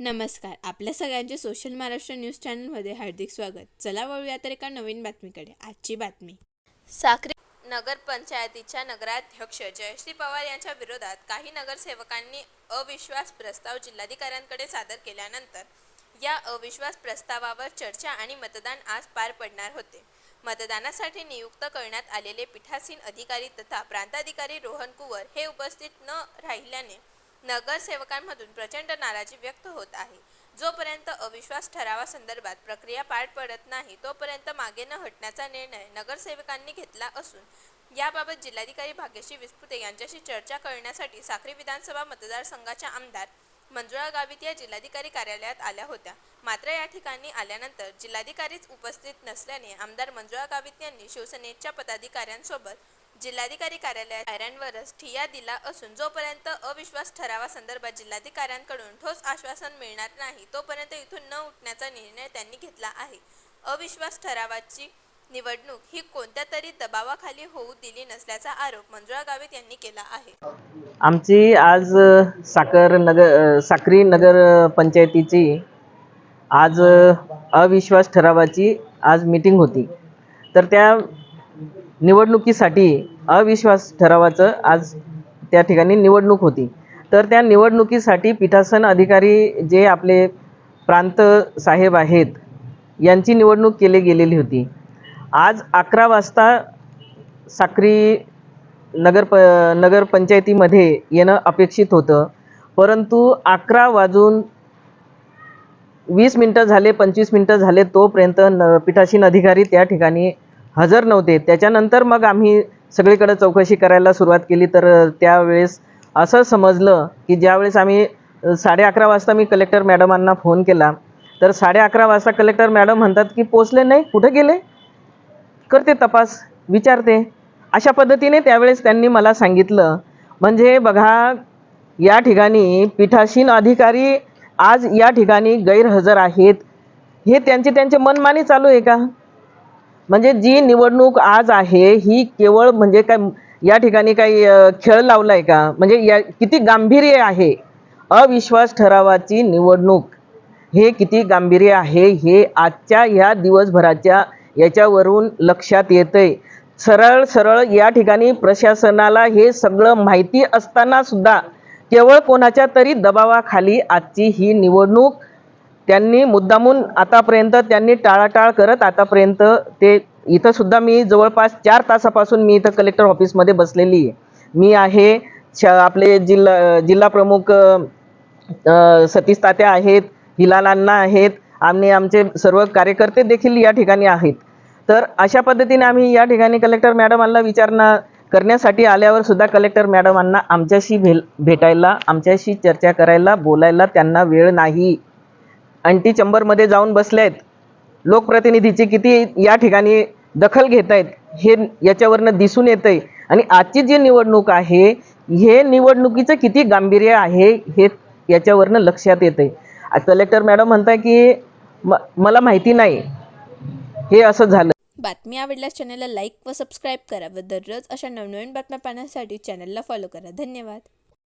नमस्कार. आपल्या सगळ्यांचे सोशल महाराष्ट्र न्यूज चॅनलमध्ये हार्दिक स्वागत. चला वळूया तर एका नवीन बातमीकडे. आजची बातमी. साक्री नगरपंचायतीच्या नगराध्यक्ष जयश्री पवार यांच्या विरोधात काही नगरसेवकांनी अविश्वास प्रस्ताव जिल्हाधिकाऱ्यांकडे सादर केल्यानंतर या अविश्वास प्रस्तावावर चर्चा आणि मतदान आज पार पडणार होते. मतदानासाठी नियुक्त करण्यात आलेले पीठासीन अधिकारी तथा प्रांताधिकारी रोहन कुवर हे उपस्थित न राहिल्याने नगरसेवकांमधून प्रचंड नाराजी व्यक्त होत आहे. जोपर्यंत अविश्वास ठरावासंदर्भात प्रक्रिया पार पडत नाही तोपर्यंत मागे न हटण्याचा निर्णय नगरसेवकांनी घेतला असून याबाबत जिल्हाधिकारी भाग्यश्री विस्पुते यांच्याशी चर्चा करण्यासाठी साक्री विधानसभा मतदारसंघाच्या आमदार मंजुळा गावित या जिल्हाधिकारी कार्यालयात आल्या होत्या. मात्र या ठिकाणी आल्यानंतर जिल्हाधिकारीच उपस्थित नसल्याने आमदार मंजुळा गावित यांनी शिवसेनेच्या पदाधिकाऱ्यांसोबत जिल्हाधिकारी कार्यालयात पायऱ्यांवरच ठिय्या दिला असून जोपर्यंत अविश्वास ठरावासंदर्भात जिल्हाधिकाऱ्यांकडून ठोस आश्वासन मिळणार नाही तोपर्यंत इथून न उठण्याचा निर्णय त्यांनी घेतला आहे. अविश्वास ठरावाची निवडणूक ही कोणत्या तरी दबावाखाली होऊ दिली नसल्याचा आरोप मंजुळा गावित यांनी केला आहे. आमची आज साखर साकर नगर साखरी साक्री नगर पंचायतीची आज अविश्वास ठरावाची आज मीटिंग होती. तर त्या निवडणुकीसाठी अविश्वास ठरावाचं आज त्या ठिकाणी निवडणूक होती. तर त्या निवडणुकीसाठी पीठासन अधिकारी जे आपले प्रांत साहेब आहेत यांची निवडणूक केली गेलेली होती. आज अकरा वाजता साक्री नगर प नगरपंचायतीमध्ये येणं अपेक्षित होतं. परंतु अकरा वाजून वीस मिनटं झाले पंचवीस मिनटं झाले तोपर्यंत न पीठासीन अधिकारी त्या ठिकाणी हजर नव्हते. त्याच्यानंतर मग आम्ही सगळीकडे चौकशी करायला सुरुवात केली. तर त्यावेळेस असं समजलं की ज्यावेळेस आम्ही साडे अकरा वाजता मी कलेक्टर मॅडमांना फोन केला. तर साडे अकरा वाजता कलेक्टर मॅडम म्हणतात की पोचले नाही? कुठे गेले? करते तपास विचारते. अशा पद्धतीने त्यावेळेस त्यांनी मला सांगितलं. म्हणजे बघा या ठिकाणी पीठासीन अधिकारी आज या ठिकाणी गैरहजर आहेत. हे त्यांचे त्यांचे मनमानी चालू आहे का? म्हणजे जी निवडणूक आज आहे ही केवळ म्हणजे काय या ठिकाणी काही खेळ लावला आहे का? म्हणजे या किती गांभीर्य आहे अविश्वास ठरावाची निवडणूक. हे किती गांभीर्य आहे हे आजच्या ह्या दिवसभराच्या याच्यावरून लक्षात येतंय. सरळ सरळ या ठिकाणी प्रशासनाला हे सगळं माहिती असताना सुद्धा केवळ कोणाच्या तरी दबावाखाली आजची ही निवडणूक त्यांनी मुद्दामून आतापर्यंत त्यांनी टाळाटाळ करत आतापर्यंत ते इथं सुद्धा मी जवळपास चार तासापासून मी इथं कलेक्टर ऑफिसमध्ये बसलेली आहे. मी आहे श आपले जिल्हा जिल्हा प्रमुख सतीश तात्या आहेत हिलाल अण्णा आहेत आणि आमचे सर्व कार्यकर्ते देखील या ठिकाणी आहेत. तर अशा पद्धतीने आम्ही या ठिकाणी कलेक्टर मॅडमांना विचारणा करण्यासाठी आल्यावर सुद्धा कलेक्टर मॅडमांना आमच्याशी भेल भेटायला आमच्याशी चर्चा करायला बोलायला त्यांना वेळ नाही. अँटी चंबरमध्ये जाऊन बसले आहेत लोकप्रतिनिधीची किती या ठिकाणी दखल घेत आहेत हे याच्यावरनं दिसून येतं आहे आणि आजची जी निवडणूक आहे हे निवडणुकीचं किती गांभीर्य आहे हे याच्यावरनं लक्षात येतं आहे कलेक्टर मॅडम म्हणताय की म मला माहिती नाही. हे असं झालं. बातमी आवडल्यास चॅनलला लाईक व सबस्क्राईब करा व दररोज अशा नवनवीन बातम्या पाहण्यासाठी चॅनलला फॉलो करा. धन्यवाद.